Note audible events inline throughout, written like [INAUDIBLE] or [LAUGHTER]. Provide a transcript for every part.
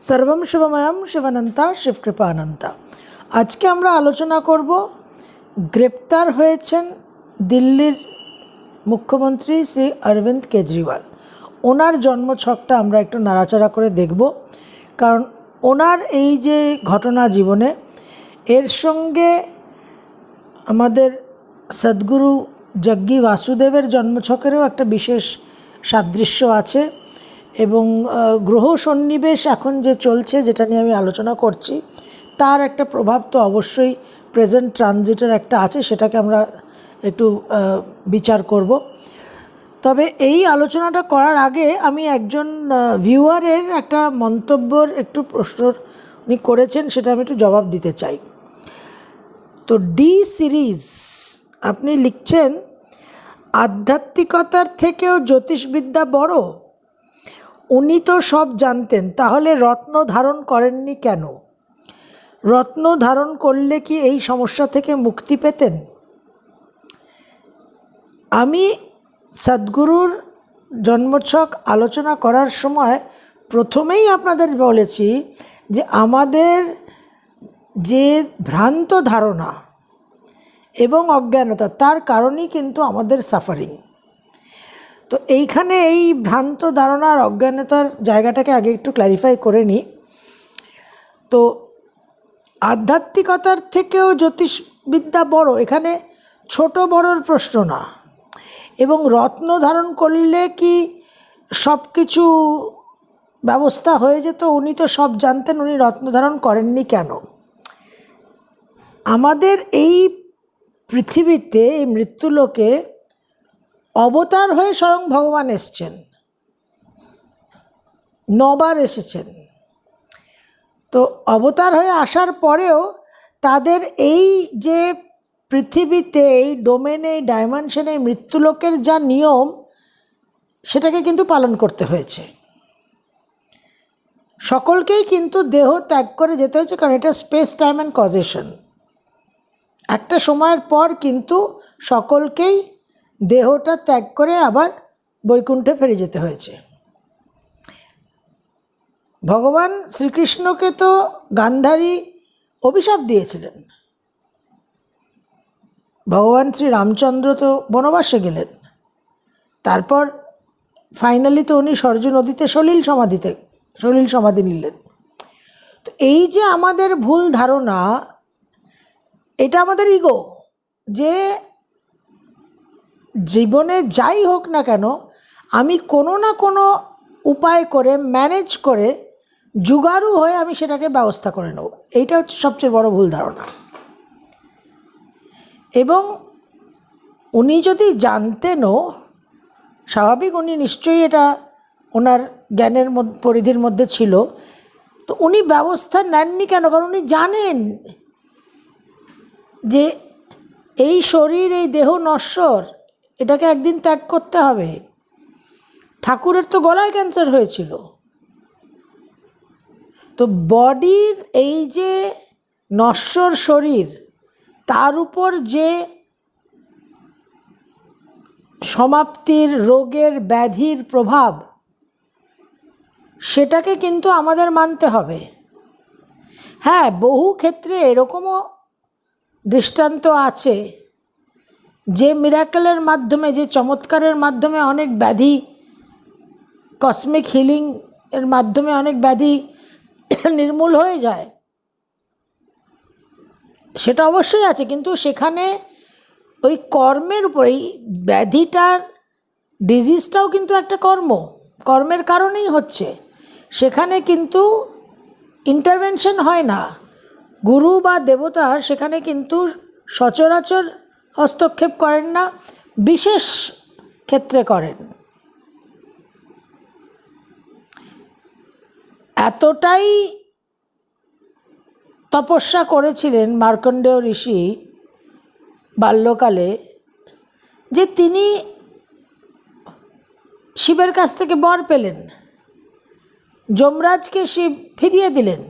সর্বম শিবময়ম শিবানন্তা শিবকৃপানন্তা। আজকে আমরা আলোচনা করব, গ্রেপ্তার হয়েছেন দিল্লির মুখ্যমন্ত্রী শ্রী অরবিন্দ কেজরিওয়াল। ওনার জন্মছকটা আমরা একটু নাড়াচাড়া করে দেখব, কারণ ওনার এই যে ঘটনা জীবনে, এর সঙ্গে আমাদের সদ্গুরু জগ্গি বাসুদেবের জন্মছকেরও একটা বিশেষ সাদৃশ্য আছে। এবং গ্রহ সন্নিবেশ এখন যে চলছে, যেটা নিয়ে আমি আলোচনা করছি, তার একটা প্রভাব তো অবশ্যই প্রেজেন্ট ট্রানজিটের একটা আছে, সেটাকে আমরা একটু বিচার করব। তবে এই আলোচনাটা করার আগে আমি একজন ভিউয়ারের একটা মন্তব্যর একটু প্রশ্ন উনি করেছেন, সেটা আমি একটু জবাব দিতে চাই। তো ডি সিরিজ আপনি লিখছেন, আধ্যাত্মিকতার থেকেও জ্যোতিষবিদ্যা বড়? উনি তো সব জানতেন, তাহলে রত্ন ধারণ করেননি কেন? রত্ন ধারণ করলে কি এই সমস্যা থেকে মুক্তি পেতেন? আমি সদ্গুরুর জন্মছক আলোচনা করার সময় প্রথমেই আপনাদের বলেছি যে আমাদের যে ভ্রান্ত ধারণা এবং অজ্ঞানতা, তার কারণেই কিন্তু আমাদের সাফারিং তো এইখানে এই ভ্রান্ত ধারণা আর অজ্ঞানতার জায়গাটাকে আগে একটু ক্ল্যারিফাই করে নিই। তো আধ্যাত্মিকতার থেকেও জ্যোতিষবিদ্যা বড়, এখানে ছোট বড়র প্রশ্ন না। এবং রত্ন ধারণ করলে কি সব কিছু ব্যবস্থা হয়ে যেত? উনি তো সব জানতেন, উনি রত্ন ধারণ করেননি কেন? আমাদের এই পৃথিবীতে এই মৃত্যুলোকে অবতার হয়ে স্বয়ং ভগবান এসছেন। নবার এসেছেন। তো অবতার হয়ে আসার পরেও তাদের এই যে পৃথিবীতে, এই ডোমেনে ডাইমেনশনে মৃত্যুলোকের যা নিয়ম, সেটাকে কিন্তু পালন করতে হয়েছে। সকলকেই কিন্তু দেহ ত্যাগ করে যেতে হয়েছে কারণ এটা স্পেস টাইম অ্যান্ড কজেশন একটা সময়ের পর কিন্তু সকলকেই দেহটা ত্যাগ করে আবার বৈকুণ্ঠে ফিরে যেতে হয়েছে। ভগবান শ্রীকৃষ্ণকে তো গান্ধারী অভিশাপ দিয়েছিলেন। ভগবান শ্রী রামচন্দ্র তো বনবাসে গেলেন। তারপর ফাইনালি তো উনি সরজ নদীতে সলিল সমাধিতে, সলিল সমাধি নিলেন। তো এই যে আমাদের ভুল ধারণা, এটা আমাদের ইগো যে জীবনে যাই হোক না কেন, আমি কোনো না কোনো উপায় করে ম্যানেজ করে জুগারু হয়ে আমি সেটাকে ব্যবস্থা করে নেব। এইটা হচ্ছে সবচেয়ে বড় ভুল ধারণা। এবং উনি যদি জানতেনও স্বাভাবিক উনি নিশ্চয়ই এটা ওনার জ্ঞানের পরিধির মধ্যে ছিল, তো উনি ব্যবস্থা নেননি কেন? কারণ উনি জানেন যে এই শরীর, এই দেহ নশ্বর এটাকে একদিন ত্যাগ করতে হবে। ঠাকুরের তো গলায় ক্যান্সার হয়েছিল। তো বডির এই যে নশ্বর শরীর, তার উপর যে সমাপ্তির রোগের ব্যাধির প্রভাব, সেটাকে কিন্তু আমাদের মানতে হবে। হ্যাঁ বহু ক্ষেত্রে এরকমও দৃষ্টান্ত আছে। যে মিরাকেলের মাধ্যমে, যে চমৎকারের মাধ্যমে অনেক ব্যাধি কসমিক হিলিং এর মাধ্যমে অনেক ব্যাধি [COUGHS] নির্মূল হয়ে যায়। সেটা অবশ্যই আছে, কিন্তু সেখানে ওই কর্মের উপর, এই ব্যাধিটার ডিজিজটাও কিন্তু একটা কর্ম। কর্মের কারণেই হচ্ছে। সেখানে কিন্তু ইন্টারভেনশন হয় না। গুরু বা দেবতা সেখানে কিন্তু সচরাচর হস্তক্ষেপ করেন না, বিশেষ ক্ষেত্রে করেন। এতটাই তপস্যা করেছিলেন মার্কণ্ডেয় ঋষি বাল্যকালে যে তিনি শিবের কাছ থেকে বর পেলেন, যমরাজকে শিব ফিরিয়ে দিলেন।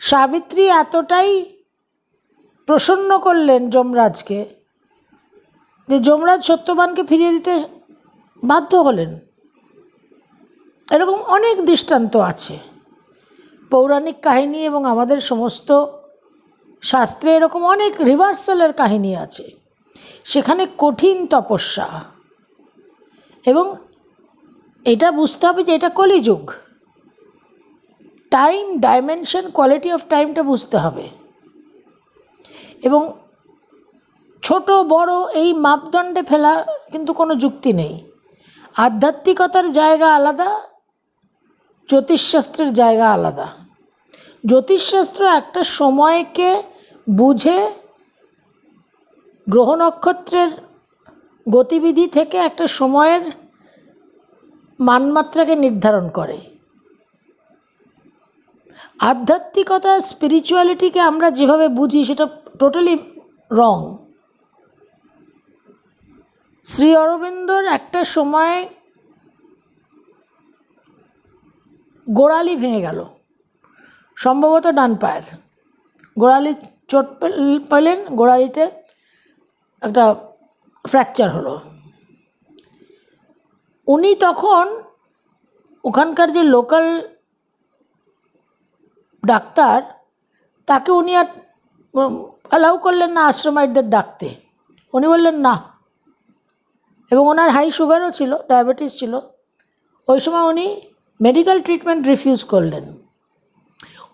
সাবিত্রী এতটাই প্রসন্ন করলেন যমরাজকে, যে যমরাজ সত্যবানকে ফিরিয়ে দিতে বাধ্য হলেন। এরকম অনেক দৃষ্টান্ত আছে। পৌরাণিক কাহিনী এবং আমাদের সমস্ত শাস্ত্রে এরকম অনেক রিভার্সালের কাহিনী আছে। সেখানে কঠিন তপস্যা এবং এটা বুঝতে হবে যে এটা কলিযুগ। টাইম ডাইমেনশন কোয়ালিটি অফ টাইমটা বুঝতে হবে। এবং ছোট, বড় এই মাপদণ্ডে ফেলা কিন্তু কোনো যুক্তি নেই। আধ্যাত্মিকতার জায়গা আলাদা, জ্যোতিষশাস্ত্রের জায়গা আলাদা। জ্যোতিষশাস্ত্র একটা সময়কে বুঝে গ্রহ নক্ষত্রের গতিবিধি থেকে একটা সময়ের মানমাত্রাকে নির্ধারণ করে। আধ্যাত্মিকতা স্পিরিচুয়ালিটিকে আমরা যেভাবে বুঝি সেটা টোটালি রং শ্রী অরবিন্দর একটা সময় গোড়ালি ভেঙে গেল, সম্ভবত ডান পায়ের। গোড়ালি চোট পেল- পেলেন, গোড়ালিতে একটা ফ্র্যাকচার হলো। উনি তখন ওখানকার যে লোকাল ডাক্তার, তাকে উনি আর অ্যালাউ করলেন না আশ্রমাইটদের ডাকতে। উনি বললেন, না। এবং ওনার হাই সুগারও ছিল ডায়াবেটিস ছিল। ওই সময় উনি মেডিকেল ট্রিটমেন্ট রিফিউজ করলেন।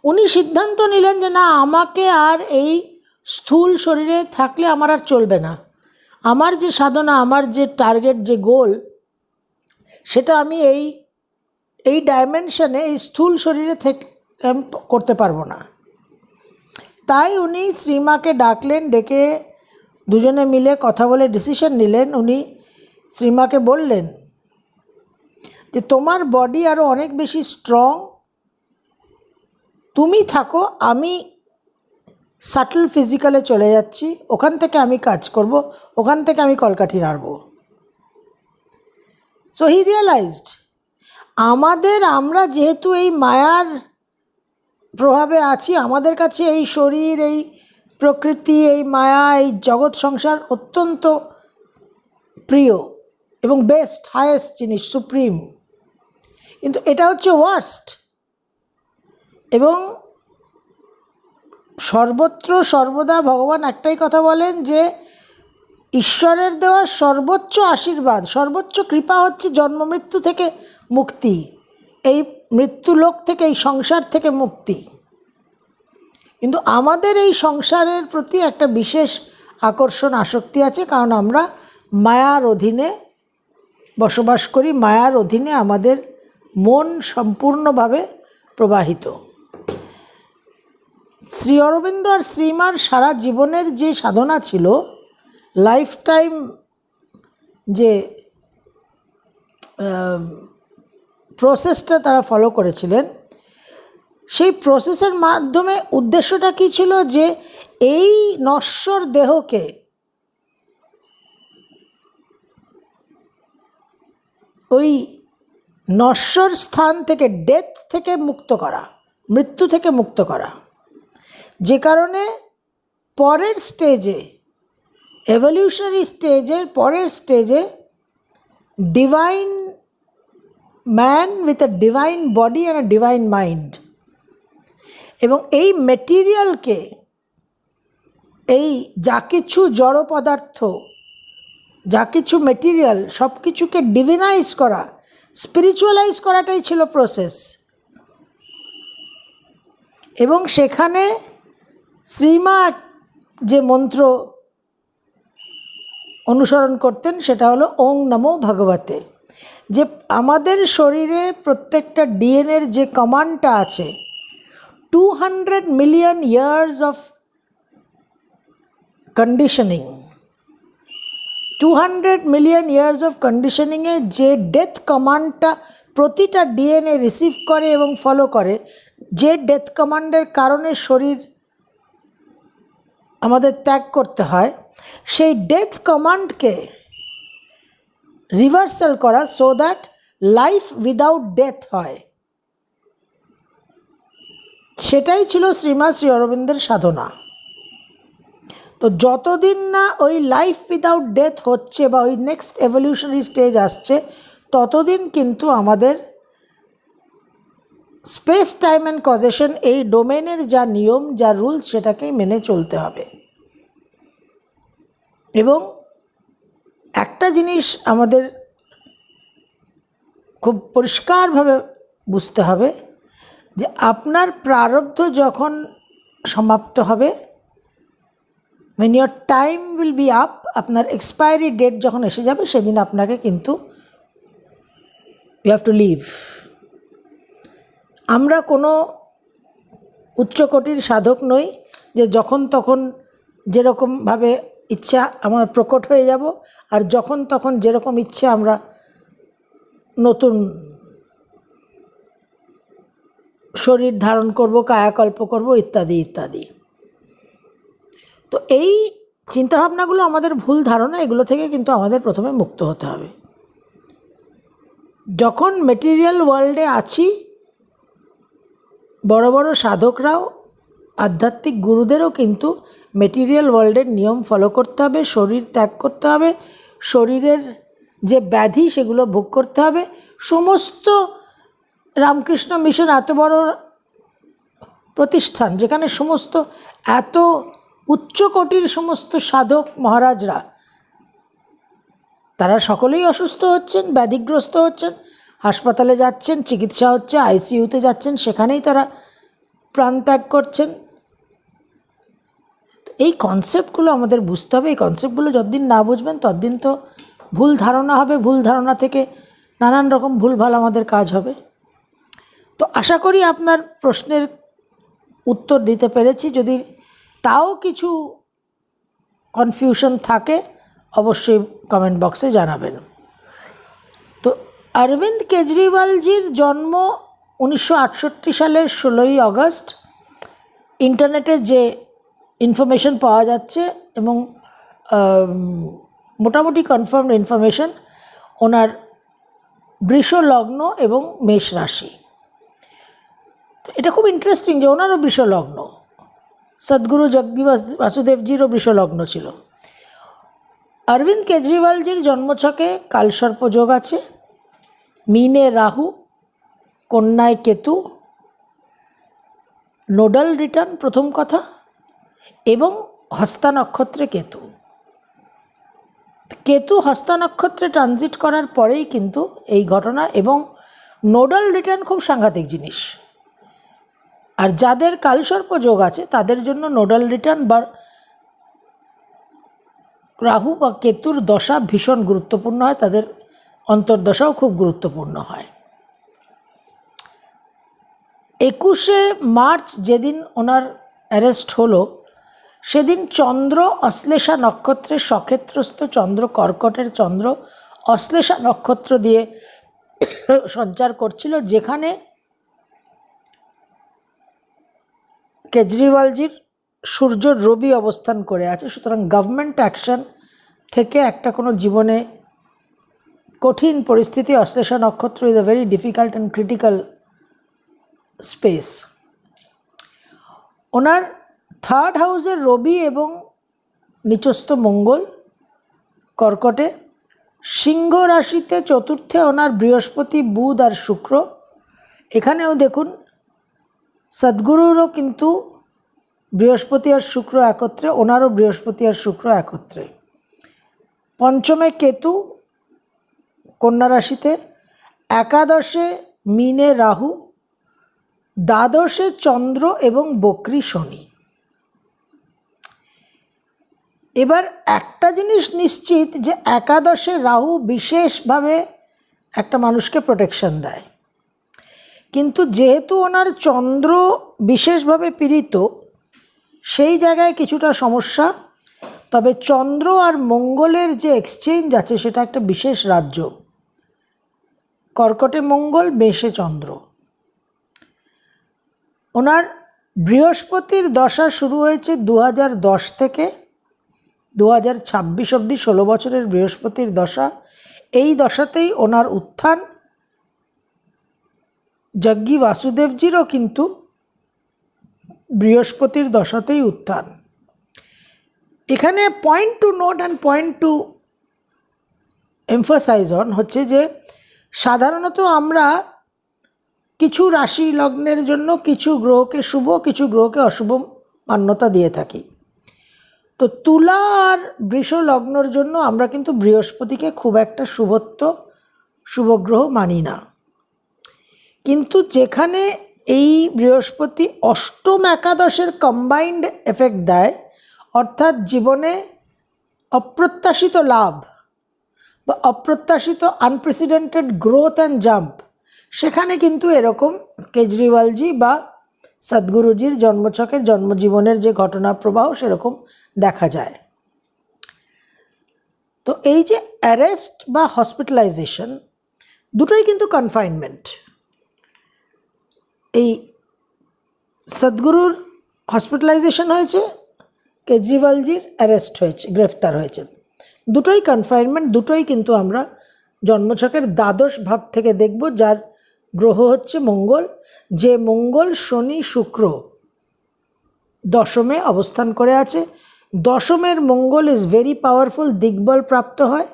উনি সিদ্ধান্ত নিলেন যে, না, আমাকে আর এই স্থূল শরীরে থাকলে আমার আর চলবে না। আমার যে সাধনা, আমার যে টার্গেট যে গোল সেটা আমি এই এই ডাইমেনশনে এই স্থূল শরীরে থেকে করতে পারব না। তাই উনি শ্রীমাকে ডাকলেন, ডেকে দুজনে মিলে কথা বলে ডিসিশন নিলেন। উনি শ্রীমাকে বললেন যে, তোমার বডি আরও অনেক বেশি স্ট্রং তুমি থাকো, আমি সাটল ফিজিক্যালে চলে যাচ্ছি। ওখান থেকে আমি কাজ করব, ওখান থেকে আমি কলকাঠি নাড়ব। সো হি রিয়েলাইজড আমাদের, আমরা যেহেতু এই মায়ার প্রভাবে আছি। আমাদের কাছে এই শরীর, এই প্রকৃতি, এই মায়া, এই জগৎ সংসার অত্যন্ত প্রিয় এবং বেস্ট হায়েস্ট জিনিস সুপ্রিম কিন্তু এটা হচ্ছে ওয়ার্স্ট এবং সর্বত্র, সর্বদা ভগবান একটাই কথা বলেন যে, ঈশ্বরের দেওয়া সর্বোচ্চ আশীর্বাদ, সর্বোচ্চ কৃপা হচ্ছে জন্ম, মৃত্যু থেকে মুক্তি। এই মৃত্যুলোক থেকে, এই সংসার থেকে মুক্তি। কিন্তু আমাদের এই সংসারের প্রতি একটা বিশেষ আকর্ষণ, আসক্তি আছে, কারণ আমরা মায়ার অধীনে বসবাস করি, মায়ার অধীনে আমাদের মন সম্পূর্ণভাবে প্রবাহিত। শ্রী অরবিন্দ আর শ্রীমার সারা জীবনের যে সাধনা ছিল লাইফ টাইম যে প্রসেসটা তারা ফলো করেছিলেন। সেই প্রসেসের মাধ্যমে উদ্দেশ্যটা কী ছিল যে এই নশ্বর দেহকে ওই নশ্বর স্থান থেকে ডেথ থেকে মুক্ত করা, মৃত্যু থেকে মুক্ত করা। যে কারণে পরের স্টেজে এভলিউশনারি স্টেজের পরের স্টেজে divine man with a divine body and a divine mind এবং এই মেটিরিয়ালকে এই যা কিছু জড় পদার্থ, যা কিছু মেটিরিয়াল সব কিছুকে ডিভিনাইজ করা স্পিরিচুয়ালাইজ করাটাই ছিল প্রসেস এবং সেখানে শ্রীমা যে মন্ত্র অনুসরণ করতেন, সেটা হলো ওং নমো ভগবতে। যে আমাদের শরীরে প্রত্যেকটা ডিএনএর যে কমান্ডটা আছে two hundred million years of conditioning two hundred million years of কন্ডিশনিংয়ে যে ডেথ কমান্ডটা প্রতিটা ডিএনএ রিসিভ করে এবং ফলো করে, যে ডেথ কমান্ডের কারণে শরীর আমাদের ত্যাগ করতে হয়, সেই ডেথ কমান্ডকে রিভার্সাল করা so that life without death হয়। সেটাই ছিল শ্রীমা শ্রী অরবিন্দের সাধনা। তো যতদিন না ওই লাইফ উইদাউট ডেথ হচ্ছে বা ওই নেক্সট এভলিউশনারি স্টেজ আসছে, ততদিন কিন্তু আমাদের স্পেস টাইম অ্যান্ড কজেশন এই ডোমেনের যা নিয়ম, যা রুলস সেটাকেই মেনে চলতে হবে। এবং একটা জিনিস আমাদের খুব পরিষ্কারভাবে বুঝতে হবে যে আপনার প্রারব্ধ যখন সমাপ্ত হবে, when your time will be up আপনার এক্সপায়ারি ডেট যখন এসে যাবে, সেদিন আপনাকে কিন্তু ইউ হ্যাভ টু লিভ আমরা কোনো উচ্চকোটির সাধক নই যে যখন তখন যেরকমভাবে ইচ্ছা আমার প্রকট হয়ে যাব, আর যখন তখন যেরকম ইচ্ছে আমরা নতুন শরীর ধারণ করব, কায়াকল্প করব, ইত্যাদি ইত্যাদি। তো এই চিন্তাভাবনাগুলো আমাদের ভুল ধারণা, এগুলো থেকে কিন্তু আমাদের প্রথমে মুক্ত হতে হবে। যখন মেটেরিয়াল ওয়ার্ল্ডে আছি, বড় বড় সাধকরাও, আধ্যাত্মিক গুরুদেরও কিন্তু মেটেরিয়াল ওয়ার্ল্ডের নিয়ম ফলো করতে হবে, শরীর ত্যাগ করতে হবে, শরীরের যে ব্যাধি সেগুলো ভোগ করতে হবে। সমস্ত রামকৃষ্ণ মিশন এত বড় প্রতিষ্ঠান, যেখানে সমস্ত এত উচ্চকোটির সমস্ত সাধক মহারাজরা, তারা সকলেই অসুস্থ হচ্ছেন, ব্যাধিগ্রস্ত হচ্ছেন, হাসপাতালে যাচ্ছেন, চিকিৎসা হচ্ছে আইসিইউতে যাচ্ছেন, সেখানেই তারা প্রাণত্যাগ করছেন। তো এই কনসেপ্টগুলো আমাদের বুঝতে হবে। এই কনসেপ্টগুলো যতদিন না বুঝবেন, ততদিন তো ভুল ধারণা হবে। ভুল ধারণা থেকে নানান রকম ভুলভাল আমাদের কাজ হবে। তো আশা করি আপনার প্রশ্নের উত্তর দিতে পেরেছি। যদি তাও কিছু কনফিউশন থাকে, অবশ্যই কমেন্ট বক্সে জানাবেন। তো অরবিন্দ কেজরিওয়ালজির জন্ম উনিশশো আটষট্টি সালের ষোলোই আগস্ট। ইন্টারনেটে যে ইনফরমেশন পাওয়া যাচ্ছে এবং মোটামুটি কনফার্মড ইনফরমেশন ওনার বৃষ লগ্ন এবং মেষ রাশি। এটা খুব ইন্টারেস্টিং যে ওনারও বৃষ লগ্ন সদ্গুরু জগ্গি বাসুদেবজিরও বৃষ লগ্ন ছিল। অরবিন্দ কেজরিওয়ালজির জন্মছকে কালসর্প যোগ আছে। মিনে রাহু, কন্যায় কেতু, নোডাল রিটার্ন প্রথম কথা। এবং হস্তা নক্ষত্রে কেতু। কেতু হস্তা নক্ষত্রে ট্রানজিট করার পরেই কিন্তু এই ঘটনা এবং নোডাল রিটার্ন খুব সাংঘাতিক জিনিস। আর যাদের কালসর্প যোগ আছে, তাদের জন্য নোডাল রিটার্ন বা রাহু বা কেতুর দশা ভীষণ গুরুত্বপূর্ণ হয়, তাদের অন্তর্দশাও খুব গুরুত্বপূর্ণ হয়। একুশে মার্চ যেদিন ওনার অ্যারেস্ট হলো সেদিন চন্দ্র অশ্লেষা নক্ষত্রের সক্ষেত্রস্থ চন্দ্র, কর্কটের চন্দ্র অশ্লেষা নক্ষত্র দিয়ে সঞ্চার করছিল, যেখানে কেজরিওয়ালজির সূর্য রবি অবস্থান করে আছে। সুতরাং গভর্নমেন্ট অ্যাকশন থেকে একটা কোনো জীবনে কঠিন পরিস্থিতি, Ashlesha nakshatra is a very difficult and critical space owner third হাউসের রবি এবং নিচস্থ মঙ্গল কর্কটে। সিংহ রাশিতে চতুর্থে ওনার বৃহস্পতি, বুধ আর শুক্র। এখানেও দেখুন, সদ্গুরুরও কিন্তু বৃহস্পতি আর শুক্র একত্রে ওনারও বৃহস্পতি আর শুক্র একত্রে। পঞ্চমে কেতু, কন্যা রাশিতে। একাদশে মিনে রাহু। দ্বাদশে চন্দ্র এবং বক্রী শনি। এবার একটা জিনিস নিশ্চিত যে একাদশে রাহু বিশেষভাবে একটা মানুষকে প্রোটেকশন দেয়। কিন্তু যেহেতু ওনার চন্দ্র বিশেষভাবে পীড়িত, সেই জায়গায় কিছুটা সমস্যা। তবে চন্দ্র আর মঙ্গলের যে এক্সচেঞ্জ আছে, সেটা একটা বিশেষ রাজ্য। কর্কটে মঙ্গল, মেষে চন্দ্র। ওনার বৃহস্পতির দশা শুরু হয়েছে দু থেকে। দু হাজার ছাব্বিশ অবধি ষোলো বছরের বৃহস্পতির দশা। এই দশাতেই ওনার উত্থান যজ্ঞী বাসুদেবজিরও কিন্তু বৃহস্পতির দশাতেই উত্থান। এখানে point to note and point to emphasise on হচ্ছে যে, সাধারণত আমরা কিছু রাশি লগ্নের জন্য কিছু গ্রহকে শুভ, কিছু গ্রহকে অশুভ মান্যতা দিয়ে থাকি। তো তুলা আর বৃষ লগ্নর জন্য আমরা কিন্তু বৃহস্পতিকে খুব একটা শুভত্ব, শুভগ্রহ মানি না। কিন্তু যেখানে এই বৃহস্পতি অষ্টম একাদশের কম্বাইন্ড এফেক্ট দেয়, অর্থাৎ জীবনে অপ্রত্যাশিত লাভ বা অপ্রত্যাশিত আনপ্রেসিডেন্টেড গ্রোথ অ্যান্ড জাম্প সেখানে কিন্তু এরকম কেজরিওয়ালজি বা সদ্গুরুজির জন্মছকের জন্মজীবনের যে ঘটনা প্রবাহ সেরকম দেখা যায়। তো এই যে অ্যারেস্ট বা হসপিটালাইজেশন দুটোই কিন্তু কনফাইনমেন্ট এই সদ্গুরুর হসপিটালাইজেশন হয়েছে, কেজরিওয়ালজির অ্যারেস্ট হয়েছে, গ্রেফতার হয়েছে। দুটোই কনফাইনমেন্ট দুটোই কিন্তু আমরা জন্মছকের দ্বাদশ ভাব থেকে দেখব, যার গ্রহ হচ্ছে মঙ্গল যে মঙ্গল, শনি, শুক্র দশমে অবস্থান করে আছে। দশমের মঙ্গল ইজ ভেরি পাওয়ারফুল দিগ্বল প্রাপ্ত হয়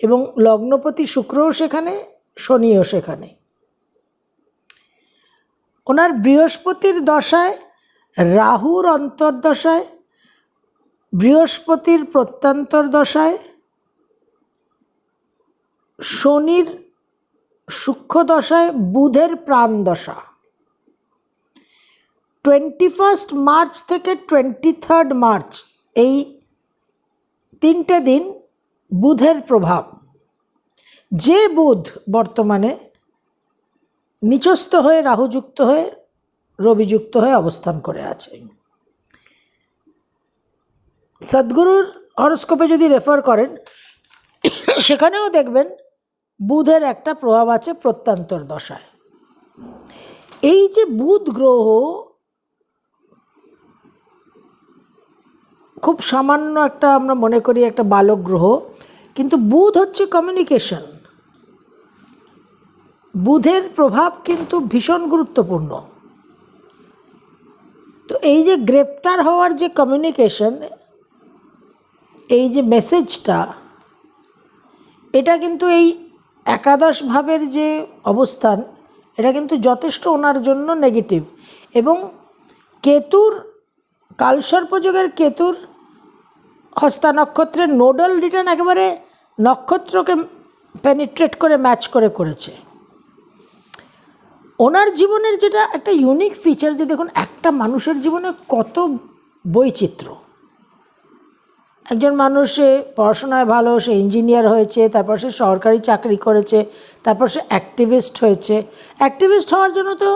এবং লগ্নপতি শুক্রও সেখানে, শনিও সেখানে। ওনার বৃহস্পতির দশায়, রাহুর অন্তর্দশায়, বৃহস্পতির প্রত্যন্তর দশায়, শনির সূক্ষ্ম দশায় বুধের প্রাণ দশা টোয়েন্টি ফার্স্ট মার্চ থেকে টোয়েন্টি থার্ড মার্চ এই তিনটে দিন বুধের প্রভাব। যে বুধ বর্তমানে নিচস্থ হয়ে, রাহুযুক্ত হয়ে, রবিযুক্ত হয়ে অবস্থান করে আছে। সদ্গুরুর হরস্কোপে যদি রেফার করেন, সেখানেও দেখবেন বুধের একটা প্রভাব আছে প্রত্যন্তর দশায়। এই যে বুধ গ্রহ খুব সামান্য একটা আমরা মনে করি একটা বালক গ্রহ, কিন্তু বুধ হচ্ছে কমিউনিকেশন বুধের প্রভাব কিন্তু ভীষণ গুরুত্বপূর্ণ। তো এই যে গ্রেপ্তার হওয়ার যে কমিউনিকেশন এই যে মেসেজটা এটা কিন্তু এই একাদশ ভাবের যে অবস্থান, এটা কিন্তু যথেষ্ট ওনার জন্য নেগেটিভ এবং কেতুর কালসর্পযোগের কেতুর হস্তা নক্ষত্রের নোডাল রিটার্ন একেবারে নক্ষত্রকে পেনিট্রেট করে ম্যাচ করে করেছে। ওনার জীবনের যেটা একটা ইউনিক ফিচার যে দেখুন, একটা মানুষের জীবনে কত বৈচিত্র্য। একজন মানুষ, সে পড়াশোনায় ভালো, সে ইঞ্জিনিয়ার হয়েছে, তারপর সে সরকারি চাকরি করেছে, তারপর সে অ্যাক্টিভিস্ট হয়েছে। অ্যাক্টিভিস্ট হওয়ার জন্য তো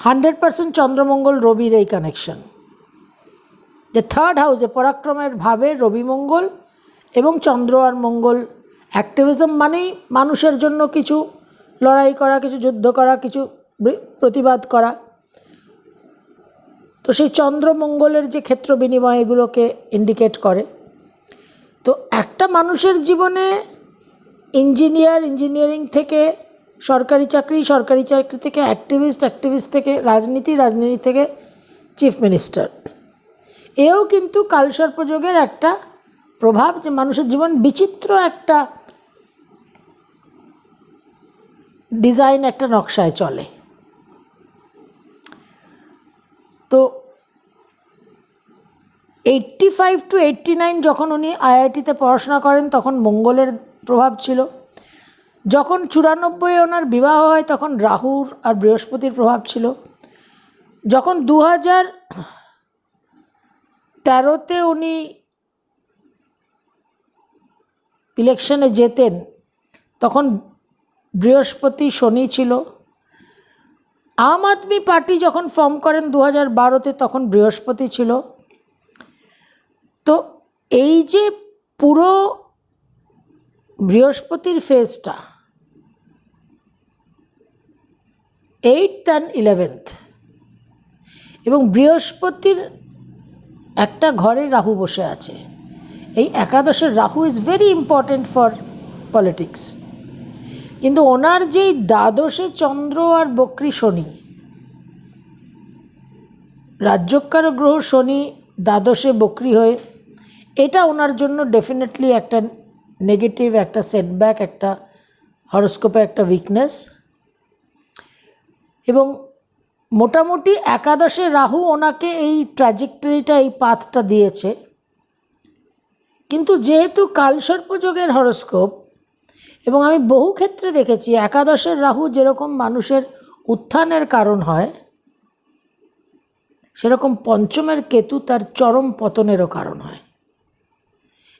হান্ড্রেড পার্সেন্ট চন্দ্রমঙ্গল রবির এই কানেকশন যে থার্ড হাউসে পরাক্রমের ভাবে রবিমঙ্গল এবং চন্দ্র আর মঙ্গল। অ্যাক্টিভিজম মানেই মানুষের জন্য কিছু লড়াই করা, কিছু যুদ্ধ করা, কিছু প্রতিবাদ করা। তো সেই চন্দ্রমঙ্গলের যে ক্ষেত্র বিনিময় এগুলোকে ইন্ডিকেট করে। তো একটা মানুষের জীবনে ইঞ্জিনিয়ার ইঞ্জিনিয়ারিং থেকে সরকারি চাকরি সরকারি চাকরি থেকে অ্যাক্টিভিস্ট অ্যাক্টিভিস্ট থেকে রাজনীতি রাজনীতি থেকে চিফ মিনিস্টার এও কিন্তু কালসর্পযোগের একটা প্রভাব যে মানুষের জীবন বিচিত্র একটা ডিজাইন একটা নকশায় চলে। তো eighty five to eighty nine যখন উনি আইআইটিতে পড়াশোনা করেন, তখন মঙ্গলের প্রভাব ছিল। যখন চুরানব্বই ওনার বিবাহ হয়, তখন রাহুর আর বৃহস্পতির প্রভাব ছিল। যখন দু হাজার তেরোতে উনি ইলেকশনে যেতেন তখন বৃহস্পতি শনি ছিল। আম আদমি পার্টি যখন ফর্ম করেন দু হাজার বারোতে, তখন বৃহস্পতি ছিল। তো এই যে পুরো বৃহস্পতির ফেজটা এইট অ্যান্ড ইলেভেন্থ এবং বৃহস্পতির একটা ঘরে রাহু বসে আছে, এই একাদশের Rahu is very important for politics কিন্তু ওনার যেই দ্বাদশে চন্দ্র আর বক্রী শনি রাজ্যকার গ্রহ শনি দ্বাদশে বক্রি হয়ে, এটা ওনার জন্য ডেফিনেটলি একটা নেগেটিভ একটা সেটব্যাক একটা হরস্কোপে একটা উইকনেস এবং মোটামুটি একাদশে রাহু ওনাকে এই ট্র্যাজেক্টরিটা এই পাথটা দিয়েছে। কিন্তু যেহেতু কালসর্পযোগের হরস্কোপ এবং আমি বহু ক্ষেত্রে দেখেছি, একাদশের রাহু যেরকম মানুষের উত্থানের কারণ হয় সেরকম পঞ্চমের কেতু তার চরম পতনেরও কারণ হয়।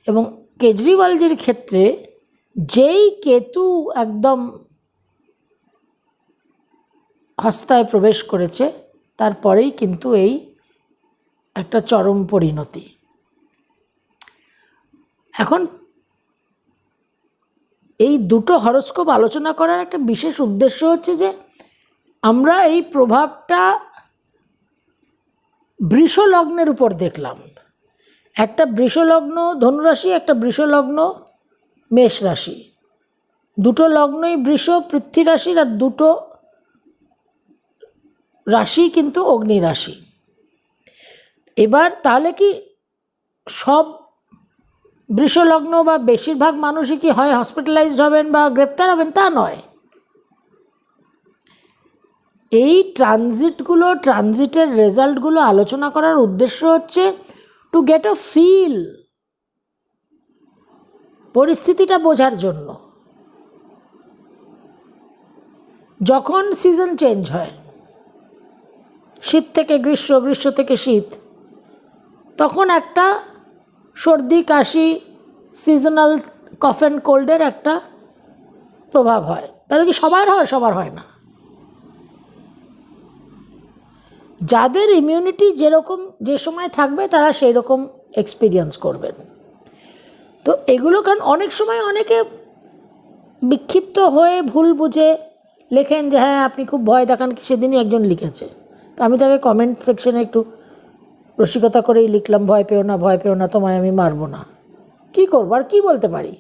এবং কেজরিওয়ালজির ক্ষেত্রে যেই কেতু একদম হস্তায় প্রবেশ করেছে, তারপরেই কিন্তু এই একটা চরম পরিণতি। এখন এই দুটো হরস্কোপ আলোচনা করার একটা বিশেষ উদ্দেশ্য হচ্ছে যে, আমরা এই প্রভাবটা বৃষ লগ্নের উপর দেখলাম। একটা বৃষলগ্ন ধনুরাশি, একটা বৃষলগ্ন মেষ রাশি। দুটো লগ্নই বৃষ, পৃথ্বী রাশির আর দুটো রাশি কিন্তু অগ্নি রাশি। এবার তাহলে কি সব বৃষলগ্ন বা বেশিরভাগ মানুষই কি হয় হসপিটালাইজড হবেন বা গ্রেপ্তার হবেন? তা নয়। এই ট্রানজিটগুলো, ট্রানজিটের রেজাল্টগুলো আলোচনা করার উদ্দেশ্য হচ্ছে টু গেট আ ফিল পরিস্থিতিটা বোঝার জন্য। যখন সিজন চেঞ্জ হয়, শীত থেকে গ্রীষ্ম গ্রীষ্ম থেকে শীত, তখন একটা সর্দি, কাশি সিজনাল কফ অ্যান্ড কোল্ডের একটা প্রভাব হয়। তাহলে কি সবার হয় সবার হয় না? যাদের ইমিউনিটি যেরকম যে সময় থাকবে, তারা সেই রকম এক্সপিরিয়েন্স করবেন। তো এগুলো কারণ অনেক সময় অনেকে বিক্ষিপ্ত হয়ে ভুল বুঝে লেখেন যে হ্যাঁ আপনি খুব ভয় দেখান কি, সেদিনই একজন লিখেছে। তো আমি তাকে কমেন্ট সেকশনে একটু রসিকতা করেই লিখলাম, ভয় পেও না, ভয় পেও না, তোমায় আমি মারবো না। কী করব আর কী বলতে পারি?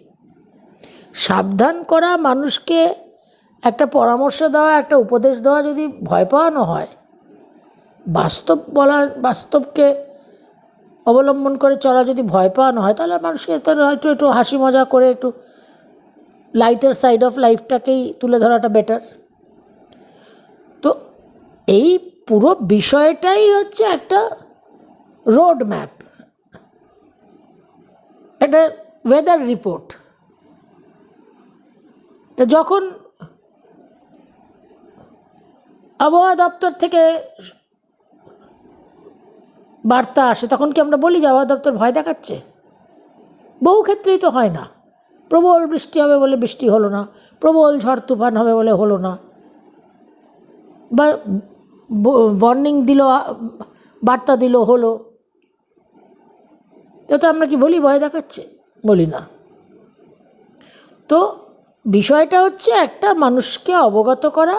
সাবধান করা মানুষকে একটা পরামর্শ দেওয়া, একটা উপদেশ দেওয়া যদি ভয় পাওয়ানো হয় বাস্তব বলা, বাস্তবকে অবলম্বন করে চলা যদি ভয় পাওয়ানো হয়, তাহলে মানুষকে তাহলে হয়তো একটু হাসি মজা করে একটু লাইটের সাইড অফ লাইফটাকেই তুলে ধরাটা বেটার তো এই পুরো বিষয়টাই হচ্ছে একটা রোড ম্যাপ একটা ওয়েদার রিপোর্ট তো যখন আবহাওয়া দপ্তর থেকে বার্তা আসে, তখন কি আমরা বলি যে আবহাওয়া দপ্তর ভয় দেখাচ্ছে? বহু ক্ষেত্রেই তো হয় না। প্রবল বৃষ্টি হবে বলে বৃষ্টি হলো না, প্রবল ঝড় তুফান হবে বলে হলো না। বা ওয়ার্নিং দিল, বার্তা দিল, হলো। তো আমরা কি বলি ভয় দেখাচ্ছে? বলি না। তো বিষয়টা হচ্ছে একটা মানুষকে অবগত করা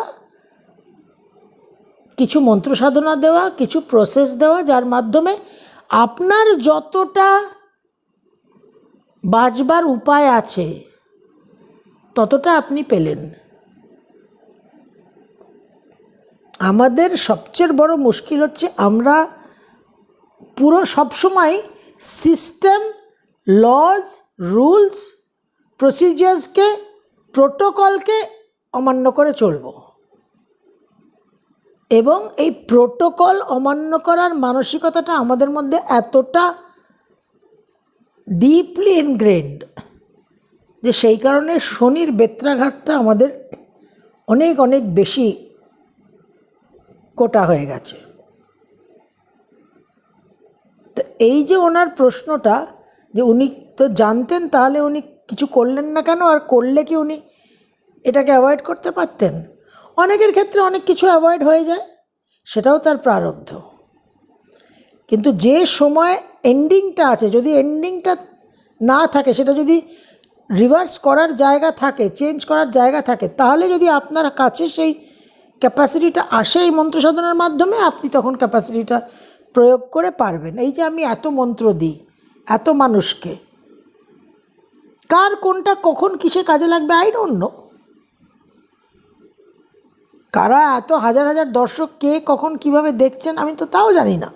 কিছু মন্ত্র সাধনা দেওয়া, কিছু প্রসেস দেওয়া, যার মাধ্যমে আপনার যতটা বাঁচবার উপায় আছে, ততটা আপনি পেলেন। আমাদের সবচেয়ে বড় মুশকিল হচ্ছে আমরা পুরো সবসময় সিস্টেম লজ রুলস প্রসিজিয়ার্সকে প্রোটোকলকে অমান্য করে চলব। এবং এই প্রোটোকল অমান্য করার মানসিকতাটা আমাদের মধ্যে এতটা ডিপলি ইনগ্রেন্ড যে সেই কারণে শনির বেত্রাঘাতটা আমাদের অনেক অনেক বেশি কোটা হয়ে গেছে। তো এই যে ওনার প্রশ্নটা যে উনি তো জানতেন তাহলে উনি কিছু করলেন না কেন? আর করলে কি উনি এটাকে অ্যাভয়েড করতে পারতেন? অনেকের ক্ষেত্রে অনেক কিছু অ্যাভয়েড হয়ে যায়, সেটাও তার প্রারব্ধ। কিন্তু যে সময় এন্ডিংটা আছে, যদি এন্ডিংটা না থাকে, সেটা যদি রিভার্স করার জায়গা থাকে চেঞ্জ করার জায়গা থাকে, তাহলে যদি আপনার কাছে সেই ক্যাপাসিটিটা আসে এই মন্ত্র সাধনার মাধ্যমে, আপনি তখন ক্যাপাসিটিটা প্রয়োগ করে পারবেন। এই যে আমি এত মন্ত্র দিই, এত মানুষকে, কার কোনটা কখন কিসে কাজে লাগবে আই ডোন্ট নো কারা এত হাজার হাজার দর্শক কে কখন কীভাবে দেখছেন আমি তো তাও জানি না।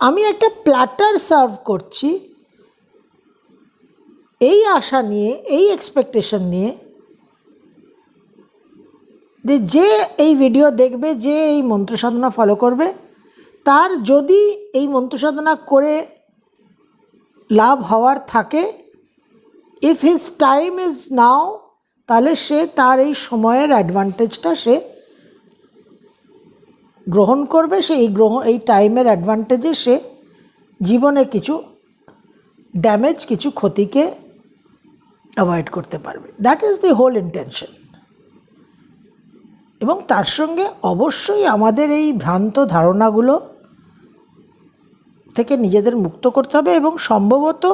আমি একটা প্ল্যাটার সার্ভ করছি। এই আশা নিয়ে, এই এক্সপেকটেশন নিয়ে যে যে এই ভিডিও দেখবে, যে এই মন্ত্র সাধনা ফলো করবে, তার যদি এই মন্ত্র সাধনা করে লাভ হওয়ার থাকে if his time is now তাহলে সে তার এই সময়ের অ্যাডভান্টেজটা সে গ্রহণ করবে, সে এই গ্রহণ এই টাইমের অ্যাডভান্টেজে সে জীবনে কিছু ড্যামেজ কিছু ক্ষতিকে অ্যাভয়েড করতে পারবে। That is the whole intention এবং তার সঙ্গে অবশ্যই আমাদের এই ভ্রান্ত ধারণাগুলো থেকে নিজেদের মুক্ত করতে হবে এবং সম্ভবত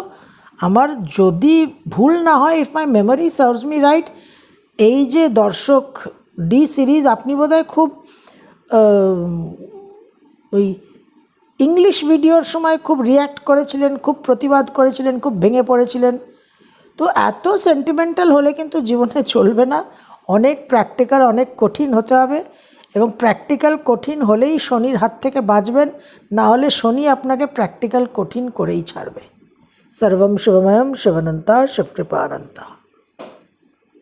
আমার যদি ভুল না হয় if my memory serves me right এই যে দর্শক ডি সিরিজ আপনি বোধহয় খুব ওই ইংলিশ ভিডিওর সময় খুব রিয়্যাক্ট করেছিলেন, খুব প্রতিবাদ করেছিলেন, খুব ভেঙে পড়েছিলেন। তো এত সেন্টিমেন্টাল হলে কিন্তু জীবনে চলবে না। অনেক প্র্যাকটিক্যাল অনেক কঠিন হতে হবে এবং প্র্যাকটিক্যাল কঠিন হলেই শনির হাত থেকে বাঁচবেন। না হলে শনি আপনাকে প্র্যাকটিক্যাল কঠিন করেই ছাড়বে। সর্বম শিবময়ম শিবানন্তা শিবকৃপানন্তা